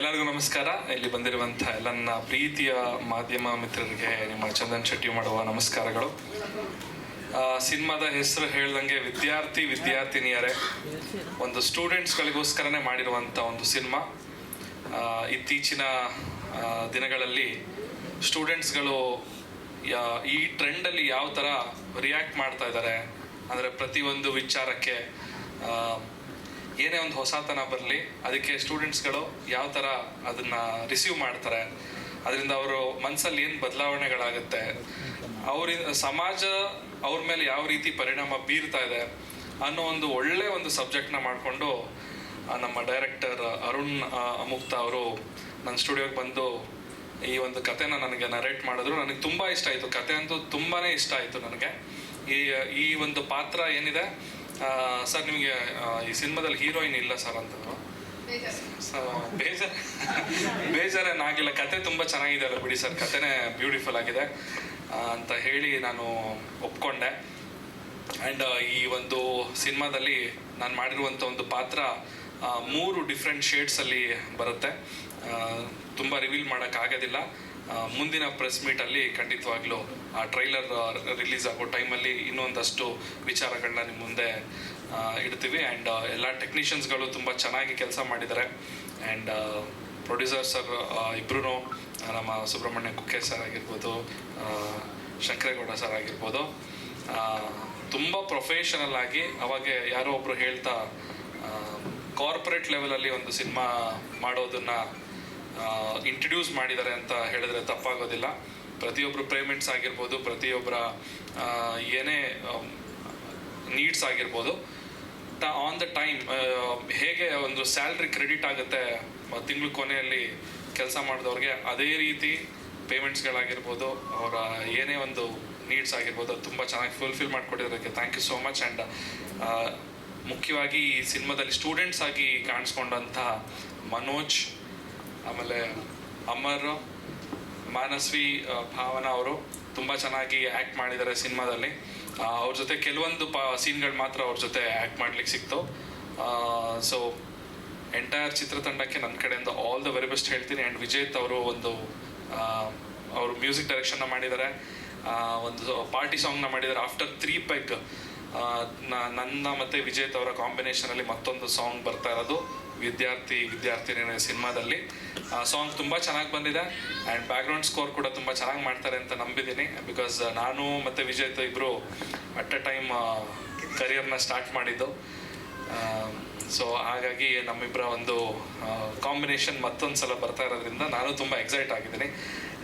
ಎಲ್ಲರಿಗೂ ನಮಸ್ಕಾರ. ಇಲ್ಲಿ ಬಂದಿರುವಂತಹ ಎಲ್ಲ ನನ್ನ ಪ್ರೀತಿಯ ಮಾಧ್ಯಮ ಮಿತ್ರರಿಗೆ ನಿಮ್ಮ ಚಂದನ್ ಶೆಟ್ಟಿ ಮಾಡುವ ನಮಸ್ಕಾರಗಳು. ಸಿನಿಮಾದ ಹೆಸರು ಹೇಳ್ದಂಗೆ ವಿದ್ಯಾರ್ಥಿ ವಿದ್ಯಾರ್ಥಿನಿಯರೇ, ಒಂದು ಸ್ಟೂಡೆಂಟ್ಸ್ಗಳಿಗೋಸ್ಕರನೇ ಮಾಡಿರುವಂಥ ಒಂದು ಸಿನಿಮಾ. ಇತ್ತೀಚಿನ ದಿನಗಳಲ್ಲಿ ಸ್ಟೂಡೆಂಟ್ಸ್ಗಳು ಈ ಟ್ರೆಂಡಲ್ಲಿ ಯಾವ ಥರ ರಿಯಾಕ್ಟ್ ಮಾಡ್ತಾ ಇದ್ದಾರೆ, ಅಂದರೆ ಪ್ರತಿಯೊಂದು ವಿಚಾರಕ್ಕೆ ಏನೇ ಒಂದು ಹೊಸತನ ಬರಲಿ, ಅದಕ್ಕೆ ಸ್ಟೂಡೆಂಟ್ಸ್ಗಳು ಯಾವ ಥರ ಅದನ್ನ ರಿಸೀವ್ ಮಾಡ್ತಾರೆ, ಅದರಿಂದ ಅವರು ಮನಸ್ಸಲ್ಲಿ ಏನು ಬದಲಾವಣೆಗಳಾಗುತ್ತೆ ಅವ್ರ ಸಮಾಜ ಅವ್ರ ಮೇಲೆ ಯಾವ ರೀತಿ ಪರಿಣಾಮ ಬೀರ್ತಾ ಇದೆ ಅನ್ನೋ ಒಂದು ಒಳ್ಳೆ ಒಂದು ಸಬ್ಜೆಕ್ಟ್ನ ಮಾಡಿಕೊಂಡು ನಮ್ಮ ಡೈರೆಕ್ಟರ್ ಅರುಣ್ ಅಮುಕ್ತ ಅವರು ನನ್ನ ಸ್ಟುಡಿಯೋಗೆ ಬಂದು ಈ ಒಂದು ಕತೆನ ನನಗೆ ನರೇಟ್ ಮಾಡಿದ್ರು. ನನಗೆ ತುಂಬ ಇಷ್ಟ ಆಯಿತು. ಕತೆ ಅಂತೂ ತುಂಬಾ ಇಷ್ಟ ಆಯಿತು ನನಗೆ. ಈ ಈ ಒಂದು ಪಾತ್ರ ಏನಿದೆ ಸರ್ ನಿಮಗೆ ಈ ಸಿನಿಮಾದಲ್ಲಿ ಹೀರೋಯಿನ್ ಇಲ್ಲ ಸರ್ ಅಂತಂದ್ರು ಬೇಜಾರ್. ಬೇಜಾರೇನಾಗಿಲ್ಲ. ಕತೆ ತುಂಬ ಚೆನ್ನಾಗಿದೆ ಅಲ್ಲ ಬಿಡಿ ಸರ್. ಕತೆನೇ ಬ್ಯೂಟಿಫುಲ್ ಆಗಿದೆ. ಅಂತ ಹೇಳಿ ನಾನು ಒಪ್ಕೊಂಡೆ. ಆ್ಯಂಡ್ ಈ ಒಂದು ಸಿನಿಮಾದಲ್ಲಿ ನಾನು ಮಾಡಿರುವಂಥ ಒಂದು ಪಾತ್ರ ಮೂರು ಡಿಫ್ರೆಂಟ್ ಶೇಡ್ಸಲ್ಲಿ ಬರುತ್ತೆ. ತುಂಬ ರಿವೀಲ್ ಮಾಡೋಕ್ಕಾಗೋದಿಲ್ಲ ಮುಂದಿನ ಪ್ರೆಸ್ ಮೀಟಲ್ಲಿ ಖಂಡಿತವಾಗ್ಲೂ ಆ ಟ್ರೈಲರ್ ರಿಲೀಸ್ ಆಗೋ ಟೈಮಲ್ಲಿ ಇನ್ನೊಂದಷ್ಟು ವಿಚಾರಗಳನ್ನ ನಿಮ್ಮ ಮುಂದೆ ಇಡ್ತೀವಿ. ಆ್ಯಂಡ್ ಎಲ್ಲ ಟೆಕ್ನಿಷಿಯನ್ಸ್ಗಳು ತುಂಬ ಚೆನ್ನಾಗಿ ಕೆಲಸ ಮಾಡಿದ್ದಾರೆ. ಆ್ಯಂಡ್ ಪ್ರೊಡ್ಯೂಸರ್ ಸರ್ ಇಬ್ಬರೂ ನಮ್ಮ ಸುಬ್ರಹ್ಮಣ್ಯ ಕುಕ್ಕೆ ಸರ್ ಆಗಿರ್ಬೋದು ಶಂಕರೇಗೌಡ ಸರ್ ಆಗಿರ್ಬೋದು. ತುಂಬ ಪ್ರೊಫೆಷನಲ್ ಆಗಿ ಅವಾಗ ಯಾರೋ ಒಬ್ರು ಹೇಳ್ತಾ ಕಾರ್ಪೊರೇಟ್ ಲೆವೆಲಲ್ಲಿ ಒಂದು ಸಿನಿಮಾ ಮಾಡೋದನ್ನ ಇಂಟ್ರಡ್ಯೂಸ್ ಮಾಡಿದ್ದಾರೆ ಅಂತ ಹೇಳಿದ್ರೆ ತಪ್ಪಾಗೋದಿಲ್ಲ. ಪ್ರತಿಯೊಬ್ಬರು ಪೇಮೆಂಟ್ಸ್ ಆಗಿರ್ಬೋದು ಪ್ರತಿಯೊಬ್ಬರ ಏನೇ ನೀಡ್ಸ್ ಆಗಿರ್ಬೋದು ಆನ್ ದ ಟೈಮ್ ಹೇಗೆ ಒಂದು ಸ್ಯಾಲ್ರಿ ಕ್ರೆಡಿಟ್ ಆಗುತ್ತೆ ತಿಂಗಳ ಕೊನೆಯಲ್ಲಿ ಕೆಲಸ ಮಾಡಿದವ್ರಿಗೆ, ಅದೇ ರೀತಿ ಪೇಮೆಂಟ್ಸ್ಗಳಾಗಿರ್ಬೋದು ಅವರ ಏನೇ ಒಂದು ನೀಡ್ಸ್ ಆಗಿರ್ಬೋದು, ಅದು ತುಂಬ ಚೆನ್ನಾಗಿ fulfil ಮಾಡಿಕೊಟ್ಟಿರೋದಕ್ಕೆ thank you so much and ಮುಖ್ಯವಾಗಿ ಈ ಸಿನಿಮಾದಲ್ಲಿ ಸ್ಟೂಡೆಂಟ್ಸ್ ಆಗಿ ಕಾಣಿಸ್ಕೊಂಡಂತಹ ಮನೋಜ್ ಆಮೇಲೆ ಅಮರ್, ಮಾನಸ್ವಿ ಭಾವನಾ ಅವರು ತುಂಬ ಚೆನ್ನಾಗಿ ಆ್ಯಕ್ಟ್ ಮಾಡಿದ್ದಾರೆ ಸಿನಿಮಾದಲ್ಲಿ. ಅವ್ರ ಜೊತೆ ಕೆಲವೊಂದು ಪ, ಸೀನ್ಗಳು ಮಾತ್ರ ಅವ್ರ ಜೊತೆ ಆ್ಯಕ್ಟ್ ಮಾಡ್ಲಿಕ್ಕೆ ಸಿಕ್ತು. ಸೊ ಎಂಟೈರ್ ಚಿತ್ರತಂಡಕ್ಕೆ ನನ್ನ ಕಡೆಯಿಂದ ಆಲ್ ದ ವೆರಿ ಬೆಸ್ಟ್ ಹೇಳ್ತೀನಿ. ಆ್ಯಂಡ್ ವಿಜೇತ್ ಅವರು ಒಂದು ಅವರು ಮ್ಯೂಸಿಕ್ ಡೈರೆಕ್ಷನ್ನ ಮಾಡಿದ್ದಾರೆ. ಒಂದು ಪಾರ್ಟಿ ಸಾಂಗ್ನ ಮಾಡಿದ್ದಾರೆ. ಆಫ್ಟರ್ ತ್ರೀ ಪೆಗ್ ನನ್ನ ಮತ್ತು ವಿಜೇತ್ ಅವರ ಕಾಂಬಿನೇಷನಲ್ಲಿ ಮತ್ತೊಂದು ಸಾಂಗ್ ಬರ್ತಾ ಇರೋದು, ವಿದ್ಯಾರ್ಥಿ ವಿದ್ಯಾರ್ಥಿನಿ ಸಿನಿಮಾದಲ್ಲಿ. ಸಾಂಗ್ ತುಂಬ ಚೆನ್ನಾಗಿ ಬಂದಿದೆ ಆ್ಯಂಡ್ ಬ್ಯಾಕ್ಗ್ರೌಂಡ್ ಸ್ಕೋರ್ ಕೂಡ ತುಂಬ ಚೆನ್ನಾಗಿ ಮಾಡ್ತಾರೆ ಅಂತ ನಂಬಿದ್ದೀನಿ ಬಿಕಾಸ್ ನಾನು ಮತ್ತು ವಿಜೇತ್ ಇಬ್ಬರು ಅಟ್ ಅ ಟೈಮ್ ಕರಿಯರ್ನ ಸ್ಟಾರ್ಟ್ ಮಾಡಿದ್ದು. ಸೊ ಹಾಗಾಗಿ ನಮ್ಮಿಬ್ಬರ ಒಂದು ಕಾಂಬಿನೇಷನ್ ಮತ್ತೊಂದು ಸಲ ಬರ್ತಾ ಇರೋದ್ರಿಂದ ನಾನು ತುಂಬ ಎಕ್ಸೈಟ್ ಆಗಿದ್ದೀನಿ.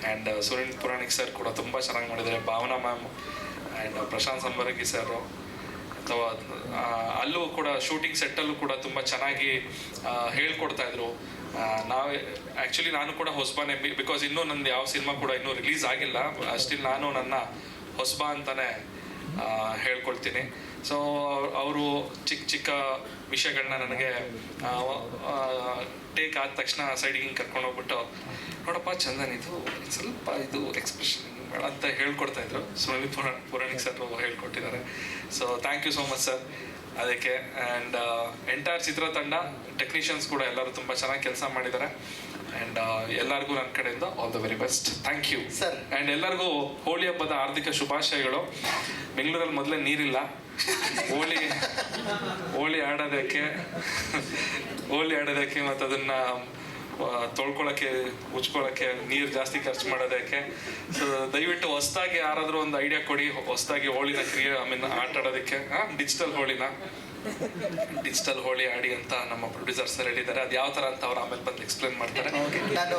ಆ್ಯಂಡ್ ಸುರೇಂದ್ರ ಪುರಾಣಿಕ್ ಸರ್ ಕೂಡ ತುಂಬ ಚೆನ್ನಾಗಿ ಮಾಡಿದ್ದಾರೆ, Bhavana ma'am and Prashanth Sambaragi sir ಅಥವಾ ಅಲ್ಲೂ ಕೂಡ ಶೂಟಿಂಗ್ ಸೆಟ್ಟಲ್ಲೂ ಕೂಡ ತುಂಬ ಚೆನ್ನಾಗಿ ಹೇಳ್ಕೊಡ್ತಾ ಇದ್ರು. ನಾವು ಆ್ಯಕ್ಚುಲಿ ನಾನು ಕೂಡ ಹೊಸಬಾನೆ ಬಿಕಾಸ್ ಇನ್ನೂ ನಂದು ಯಾವ ಸಿನಿಮಾ ಕೂಡ ಇನ್ನೂ ರಿಲೀಸ್ ಆಗಿಲ್ಲ. ಸ್ಟಿಲ್ ನಾನು ನನ್ನ ಹೊಸಬ ಅಂತಾನೆ ಹೇಳ್ಕೊಳ್ತೀನಿ. ಸೊ ಅವರು ಚಿಕ್ಕ ಚಿಕ್ಕ ವಿಷಯಗಳನ್ನ ನನಗೆ ಟೇಕ್ ಆದ ತಕ್ಷಣ ಸೈಡಿಗೆ ಹಿಂಗೆ ಕರ್ಕೊಂಡು ಹೋಗ್ಬಿಟ್ಟು, ನೋಡಪ್ಪ ಚಂದನ್, ಇದು ಸ್ವಲ್ಪ ಇದು ಎಕ್ಸ್ಪ್ರೆಷನ್ ಅಂತ ಹೇಳ್ಕೊಡ್ತಾ ಇದ್ರು. ಸುನಿಲ್ ಪುರಾಣ ಪುರಾಣಿಕ್ ಸರ್ ಹೇಳ್ಕೊಟ್ಟಿದ್ದಾರೆ. So thank you so much sir ಅದಕ್ಕೆ ಆ್ಯಂಡ್ ಎಂಟೈರ್ ಚಿತ್ರತಂಡ ಟೆಕ್ನಿಷಿಯನ್ಸ್ ಕೂಡ ಎಲ್ಲರೂ ತುಂಬ ಚೆನ್ನಾಗಿ ಕೆಲಸ ಮಾಡಿದ್ದಾರೆ. ಆ್ಯಂಡ್ ಎಲ್ಲರಿಗೂ ನನ್ನ ಕಡೆಯಿಂದ all the very best thank you sir and ಎಲ್ಲರಿಗೂ ಹೋಳಿ ಹಬ್ಬದ ಆರ್ಥಿಕ ಶುಭಾಶಯಗಳು. ಬೆಂಗಳೂರಲ್ಲಿ ಮೊದಲೇ ನೀರಿಲ್ಲ. ಹೋಳಿ ಹೋಳಿ ಆಡೋದಕ್ಕೆ ಹೋಳಿ ಆಡೋದಕ್ಕೆ ಮತ್ತು ಅದನ್ನ ತೊಳ್ಕೊಳಕ್ಕೆ ಉಚ್ಕೊಳಕ್ಕೆ ನೀರು ಜಾಸ್ತಿ ಖರ್ಚು ಮಾಡೋದಕ್ಕೆ. ದಯವಿಟ್ಟು ಹೊಸ್ದಾಗಿ ಯಾರಾದರೂ ಒಂದು ಐಡಿಯಾ ಕೊಡಿ, ಹೊಸ್ದಾಗಿ ಹೋಳಿನ ಕ್ರಿಯೆ ಐ ಮೀನ್ ಆಟ ಆಡೋದಕ್ಕೆ ಡಿಜಿಟಲ್ ಹೋಳಿನ. ಡಿಜಿಟಲ್ ಹೋಳಿ ಆಡಿ ಅಂತ ನಮ್ಮ ಪ್ರೊಡ್ಯೂಸರ್ಸ್ ಹೇಳಿದ್ದಾರೆ. ಅದು ಯಾವ ತರ ಅಂತ ಅವ್ರು ಆಮೇಲೆ ಬಂದು ಎಕ್ಸ್ಪ್ಲೇನ್ ಮಾಡ್ತಾರೆ. ನಾನು